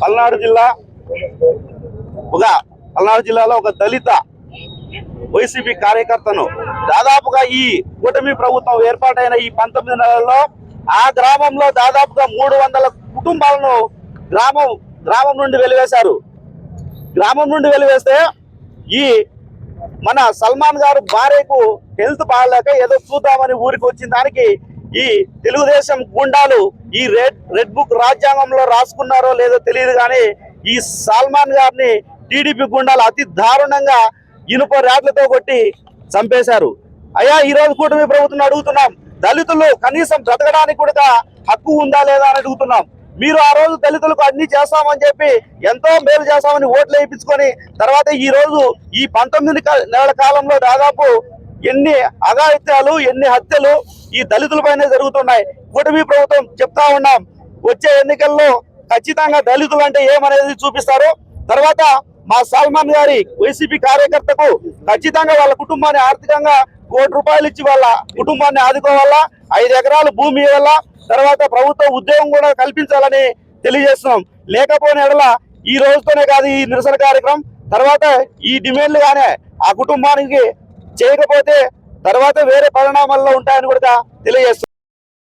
పల్నాడు జిల్లా ఒక పల్నాడు జిల్లాలో ఒక దళిత వైసీపీ కార్యకర్తను దాదాపుగా ఈ కూటమి ప్రభుత్వం ఏర్పాటైన ఈ పంతొమ్మిది నెలల్లో ఆ గ్రామంలో దాదాపుగా మూడు వందల కుటుంబాలను గ్రామం గ్రామం నుండి వెలివేశారు. గ్రామం నుండి వెలివేస్తే ఈ మన సల్మాన్ గారు భార్యకు హెల్త్ బాగాలేక ఏదో చూద్దామని ఊరికి వచ్చిన దానికి ఈ తెలుగుదేశం గుండాలు ఈ రెడ్ రెడ్ బుక్ రాజ్యాంగంలో రాసుకున్నారో లేదో తెలియదు కానీ ఈ సల్మాన్ గారిని టీడీపీ గుండాలు అతి దారుణంగా ఇనుప ర్యాట్లతో కొట్టి చంపేశారు. అయ్యా ఈ రోజు కూటమి ప్రభుత్వం అడుగుతున్నాం దళితులు కనీసం బ్రతకడానికి కూడా హక్కు ఉందా లేదా అని అడుగుతున్నాం. మీరు ఆ రోజు దళితులకు అన్ని చేస్తామని చెప్పి ఎంతో మేలు చేస్తామని ఓట్లు వేయించుకొని తర్వాత ఈ రోజు ఈ పంతొమ్మిది నెలల కాలంలో దాదాపు ఎన్ని అఘాయిత్యాలు ఎన్ని హత్యలు ఈ దళితుల పైన జరుగుతున్నాయి. కూటమి ప్రభుత్వం చెప్తా ఉన్నాం. వచ్చే ఎన్నికల్లో ఖచ్చితంగా దళితులు అంటే ఏమనేది చూపిస్తారు తర్వాత మా సల్మాన్ గారి వైసీపీ కార్యకర్తకు ఖచ్చితంగా వాళ్ళ కుటుంబాన్ని ఆర్థికంగా కోటి రూపాయలు ఇచ్చి వాళ్ళ కుటుంబాన్ని ఆదుకోవాలా ఐదు ఎకరాలు భూమి ఇవ్వాలా తర్వాత ప్రభుత్వ ఉద్యోగం కూడా కల్పించాలని తెలియజేస్తున్నాం. లేకపోయిన ఎడల ఈ రోజుతోనే కాదు ఈ నిరసన కార్యక్రమం తర్వాత ఈ డిమాండ్లు గానే ఆ కుటుంబానికి చేయకపోతే తర్వాత వేరే పరిణామాల్లో ఉంటాయని కూడా తెలియజేస్తుంది